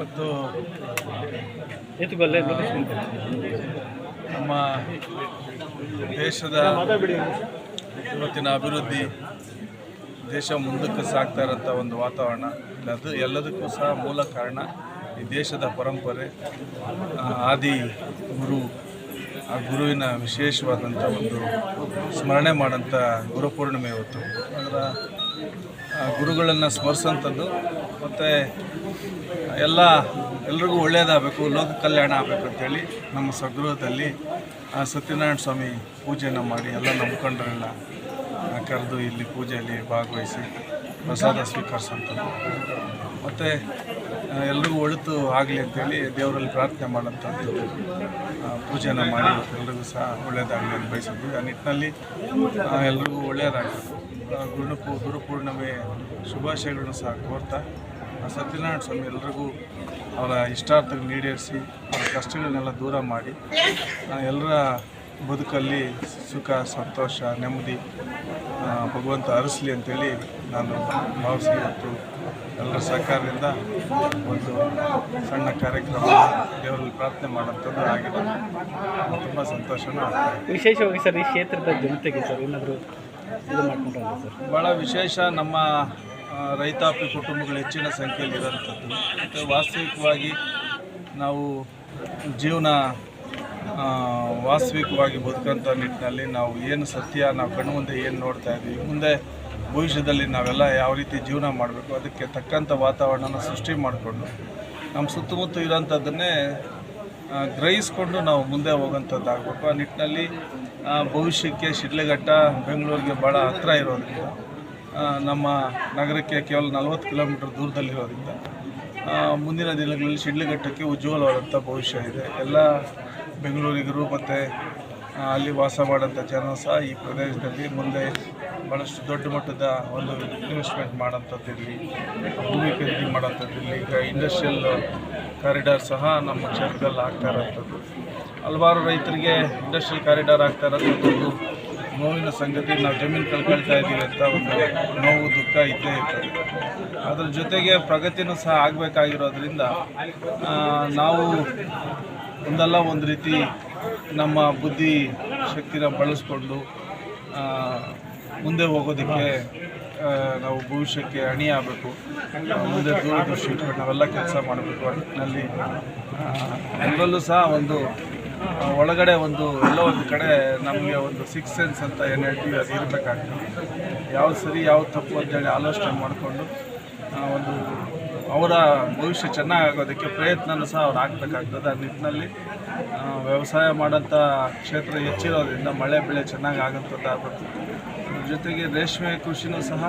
ಇವತ್ತು ನಮ್ಮ ದೇಶದ ಇವತ್ತಿನ ಅಭಿವೃದ್ಧಿ, ದೇಶ ಮುಂದಕ್ಕೆ ಸಾಗ್ತಾ ಇರೋಂಥ ಒಂದು ವಾತಾವರಣ, ಅದು ಎಲ್ಲದಕ್ಕೂ ಸಹ ಮೂಲ ಕಾರಣ ಈ ದೇಶದ ಪರಂಪರೆ ಆದಿ ಗುರು, ಆ ಗುರುವಿನ ವಿಶೇಷವಾದಂಥ ಒಂದು ಸ್ಮರಣೆ ಮಾಡೋಂಥ ಗುರುಪೂರ್ಣಿಮೆ ಇವತ್ತು. ಅದರ ಗುರುಗಳನ್ನು ಸ್ಮರಿಸೋಂಥದ್ದು ಮತ್ತು ಎಲ್ಲ, ಎಲ್ರಿಗೂ ಒಳ್ಳೆಯದಾಗಬೇಕು ಲೋಕ ಕಲ್ಯಾಣ ಆಗಬೇಕು ಅಂತೇಳಿ ನಮ್ಮ ಸ್ವಗೃಹದಲ್ಲಿ ಸತ್ಯನಾರಾಯಣ ಸ್ವಾಮಿ ಪೂಜೆಯನ್ನು ಮಾಡಿ ಎಲ್ಲ ನಂಬ್ಕೊಂಡ್ರೆಲ್ಲ ಕರೆದು ಇಲ್ಲಿ ಪೂಜೆಯಲ್ಲಿ ಭಾಗವಹಿಸಿ ಪ್ರಸಾದ ಸ್ವೀಕರಿಸೋಂಥದ್ದು ಮತ್ತು ಎಲ್ರಿಗೂ ಒಳಿತು ಆಗಲಿ ಅಂತೇಳಿ ದೇವರಲ್ಲಿ ಪ್ರಾರ್ಥನೆ ಮಾಡೋಂಥದ್ದು ಪೂಜೆನ ಮಾಡಿ ಎಲ್ರಿಗೂ ಸಹ ಒಳ್ಳೆಯದಾಗಲಿ ಅಂತ ಬಯಸಿದ್ವಿ ಆ ನಿಟ್ಟಿನಲ್ಲಿ ಎಲ್ರಿಗೂ ಒಳ್ಳೆಯದಾಗಬೇಕು ಗುರು ಗುರುಪೂರ್ಣಿಮೆ ಶುಭಾಶಯಗಳನ್ನು ಸಹ ಕೋರ್ತಾ ಸತ್ಯನಾರಾಯಣ ಸ್ವಾಮಿ ಎಲ್ರಿಗೂ ಅವರ ಇಷ್ಟಾರ್ಥಗಳು ಈಡೇರಿಸಿ, ಅವರ ಕಷ್ಟಗಳನ್ನೆಲ್ಲ ದೂರ ಮಾಡಿ ಎಲ್ಲರ ಬದುಕಲ್ಲಿ ಸುಖ, ಸಂತೋಷ, ನೆಮ್ಮದಿ ಭಗವಂತ ಅರಸಲಿ ಅಂತೇಳಿ ನಾನು ಭಾವಿಸಿ ಮತ್ತು ಎಲ್ಲರ ಸಹಕಾರದಿಂದ ಒಂದು ಸಣ್ಣ ಕಾರ್ಯಕ್ರಮ ದೇವರಲ್ಲಿ ಪ್ರಾರ್ಥನೆ ಮಾಡೋಂಥದ್ದು ಆಗಿದೆ. ತುಂಬ ಸಂತೋಷನೂ ಆಗ್ತದೆ ವಿಶೇಷವಾಗಿ ಸರ್ ಈ ಕ್ಷೇತ್ರದ ಜನತೆಗೆ ಸರ್ ಏನಾದರೂ ಇದು ಮಾಡ್ಕೊಂಡ್ರೆ ಸರ್? ಭಾಳ ವಿಶೇಷ ನಮ್ಮ ರೈತಾಪಿ ಕುಟುಂಬಗಳು ಹೆಚ್ಚಿನ ಸಂಖ್ಯೆಯಲ್ಲಿ ಇರೋಂಥದ್ದು ಮತ್ತು ವಾಸ್ತವಿಕವಾಗಿ ನಾವು ಜೀವನ ವಾಸ್ತವಿಕವಾಗಿ ಬದುಕಂಥ ನಿಟ್ಟಿನಲ್ಲಿ ನಾವು ಏನು ಸತ್ಯ, ನಾವು ಕಣ್ಣು ಮುಂದೆ ಏನು ನೋಡ್ತಾ ಇದ್ದೀವಿ ಮುಂದೆ ಭವಿಷ್ಯದಲ್ಲಿ ನಾವೆಲ್ಲ ಯಾವ ರೀತಿ ಜೀವನ ಮಾಡಬೇಕು, ಅದಕ್ಕೆ ತಕ್ಕಂಥ ವಾತಾವರಣನ ಸೃಷ್ಟಿ ಮಾಡಿಕೊಂಡು ನಮ್ಮ ಸುತ್ತಮುತ್ತ ಇರೋಂಥದ್ದನ್ನೇ ಗ್ರಹಿಸ್ಕೊಂಡು ನಾವು ಮುಂದೆ ಹೋಗೋಂಥದ್ದಾಗಬೇಕು. ಆ ನಿಟ್ಟಿನಲ್ಲಿ ಭವಿಷ್ಯಕ್ಕೆ ಶಿಡ್ಲಘಟ್ಟ ಬೆಂಗಳೂರಿಗೆ ಭಾಳ ಹತ್ತಿರ ಇರೋದ್ರಿಂದ ನಮ್ಮ ನಗರಕ್ಕೆ ಕೇವಲ ನಲವತ್ತು ಕಿಲೋಮೀಟ್ರ್ ದೂರದಲ್ಲಿರೋದ್ರಿಂದ ಮುಂದಿನ ದಿನಗಳಲ್ಲಿ ಶಿಡ್ಲಘಟ್ಟಕ್ಕೆ ಉಜ್ವಲವಾದಂಥ ಭವಿಷ್ಯ ಇದೆ. ಎಲ್ಲ ಬೆಂಗಳೂರಿಗರು ಮತ್ತು ಅಲ್ಲಿ ವಾಸ ಮಾಡೋಂಥ ಜನ ಸಹ ಈ ಪ್ರದೇಶದಲ್ಲಿ ಮುಂದೆ ಭಾಳಷ್ಟು ದೊಡ್ಡ ಮಟ್ಟದ ಒಂದು ಇನ್ವೆಸ್ಟ್ಮೆಂಟ್ ಮಾಡೋಂಥದ್ದಿರಲಿ ಭೂಮಿ ಖರೀದಿ ಮಾಡೋಂಥದ್ದಿರಲಿ ಈಗ ಇಂಡಸ್ಟ್ರಿಯಲ್ ಕಾರಿಡಾರ್ ಸಹ ನಮ್ಮ ಕ್ಷೇತ್ರದಲ್ಲಿ ಆಗ್ತಾ ಇರೋಂಥದ್ದು. ಹಲವಾರು ರೈತರಿಗೆ ಇಂಡಸ್ಟ್ರಿಯಲ್ ಕಾರಿಡಾರ್ ಆಗ್ತಾ ಇರೋಂಥದ್ದು. ನೋವಿನ ಸಂಗತಿ ನಾವು ಜಮೀನು ಕಳ್ಕೊಳ್ತಾ ಇದ್ದೀವಿ ಅಂತ ಒಂದು ನೋವು, ದುಃಖ ಇದ್ದೇ ಇರ್ತದೆ ಅದರ ಜೊತೆಗೆ ಪ್ರಗತಿನೂ ಸಹ ಆಗಬೇಕಾಗಿರೋದ್ರಿಂದ ನಾವು ಒಂದಲ್ಲ ಒಂದು ರೀತಿ ನಮ್ಮ ಬುದ್ಧಿ ಶಕ್ತಿನ ಬಳಸ್ಕೊಂಡು ಮುಂದೆ ಹೋಗೋದಕ್ಕೆ ನಾವು ಭವಿಷ್ಯಕ್ಕೆ ಅಣಿ ಆಗಬೇಕು ಮುಂದೆ ದೂರದೃಷ್ಟಿ ಇಟ್ಕೊಂಡು ನಾವೆಲ್ಲ ಕೆಲಸ ಮಾಡಬೇಕು ನಿಟ್ಟಿನಲ್ಲಿ ಎಲ್ಲರಲ್ಲೂ ಸಹ ಒಂದು ಒಳಗಡೆ ಒಂದು ಎಲ್ಲೋ ಒಂದು ಕಡೆ ನಮಗೆ ಒಂದು ಸಿಕ್ಸ್ ಸೆನ್ಸ್ ಅಂತ ಏನು ಹೇಳ್ತೀವಿ ಅದು ಇರಬೇಕಾಗ್ತದೆ. ಯಾವ್ದು ಸರಿ ಯಾವ ತಪ್ಪು ಅಂತೇಳಿ ಆಲೋಚನೆ ಮಾಡಿಕೊಂಡು ಒಂದು ಅವರ ಭವಿಷ್ಯ ಚೆನ್ನಾಗಾಗೋದಕ್ಕೆ ಪ್ರಯತ್ನನೂ ಸಹ ಅವ್ರು ಆಗ್ಬೇಕಾಗ್ತದೆ ಆ ನಿಟ್ಟಿನಲ್ಲಿ. ವ್ಯವಸಾಯ ಮಾಡೋಂಥ ಕ್ಷೇತ್ರ ಹೆಚ್ಚಿರೋದ್ರಿಂದ ಮಳೆ, ಬೆಳೆ ಚೆನ್ನಾಗಿ ಆಗೋಂಥದ್ದು ಅದ್ರ ಜೊತೆಗೆ ರೇಷ್ಮೆ ಕೃಷಿನೂ ಸಹ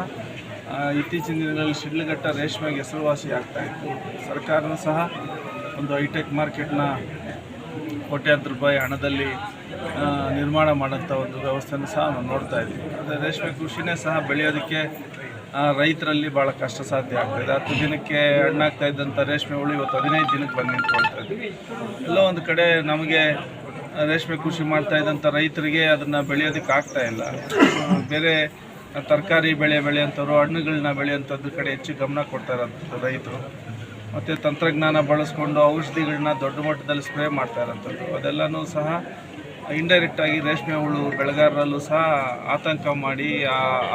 ಇತ್ತೀಚಿನ ದಿನಗಳಲ್ಲಿ ಶಿಡ್ಲಘಟ್ಟ ರೇಷ್ಮೆಗೆ ಹೆಸರುವಾಸಿ ಆಗ್ತಾಯಿತ್ತು ಸರ್ಕಾರನೂ ಸಹ ಒಂದು ಹೈಟೆಕ್ ಮಾರ್ಕೆಟ್ನ ಕೋಟ್ಯಾಂತರ ರೂಪಾಯಿ ಹಣದಲ್ಲಿ ನಿರ್ಮಾಣ ಮಾಡೋಂಥ ಒಂದು ವ್ಯವಸ್ಥೆಯನ್ನು ಸಹ ನಾವು ನೋಡ್ತಾ ಇದ್ದೀವಿ. ಅದೇ ರೇಷ್ಮೆ ಕೃಷಿನೇ ಸಹ ಬೆಳೆಯೋದಕ್ಕೆ ರೈತರಲ್ಲಿ ಭಾಳ ಕಷ್ಟ ಸಾಧ್ಯ ಆಗ್ತಾಯಿದೆ ಹತ್ತು ದಿನಕ್ಕೆ ಹಣ್ಣಾಗ್ತಾ ಇದ್ದಂಥ ರೇಷ್ಮೆ ಹುಳು ಇವತ್ತು ಹದಿನೈದು ದಿನಕ್ಕೆ ಬಂದು ನಿಂತ್ಕೊಳ್ತಾ ಇದೆ. ಎಲ್ಲ ಒಂದು ಕಡೆ ನಮಗೆ ರೇಷ್ಮೆ ಕೃಷಿ ಮಾಡ್ತಾ ಇದ್ದಂಥ ರೈತರಿಗೆ ಅದನ್ನು ಬೆಳೆಯೋದಕ್ಕೆ ಆಗ್ತಾ ಇಲ್ಲ. ಬೇರೆ ತರಕಾರಿ ಬೆಳೆ ಬೆಳೆಯಂಥವ್ರು ಹಣ್ಣುಗಳನ್ನ ಬೆಳೆಯೋಂಥದ್ದು ಕಡೆ ಹೆಚ್ಚು ಗಮನ ಕೊಡ್ತಾ ಇರೋಂಥ ರೈತರು. ಮತ್ತು ತಂತ್ರಜ್ಞಾನ ಬಳಸ್ಕೊಂಡು ಔಷಧಿಗಳನ್ನ ದೊಡ್ಡ ಮಟ್ಟದಲ್ಲಿ ಸ್ಪ್ರೇ ಮಾಡ್ತಾ ಇರೋಂಥದ್ದು. ಅದೆಲ್ಲನೂ ಸಹ ಇಂಡೈರೆಕ್ಟಾಗಿ ರೇಷ್ಮೆ ಹುಳು ಬೆಳೆಗಾರರಲ್ಲೂ ಸಹ ಆತಂಕ ಮಾಡಿ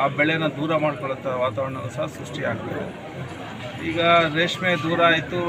ಆ ಬೆಳೆನ ದೂರ ಮಾಡ್ಕೊಳ್ಳೋಂಥ ವಾತಾವರಣ ಸಹ ಸೃಷ್ಟಿಯಾಗ್ತದೆ. ಈಗ ರೇಷ್ಮೆ ದೂರ ಆಯಿತು.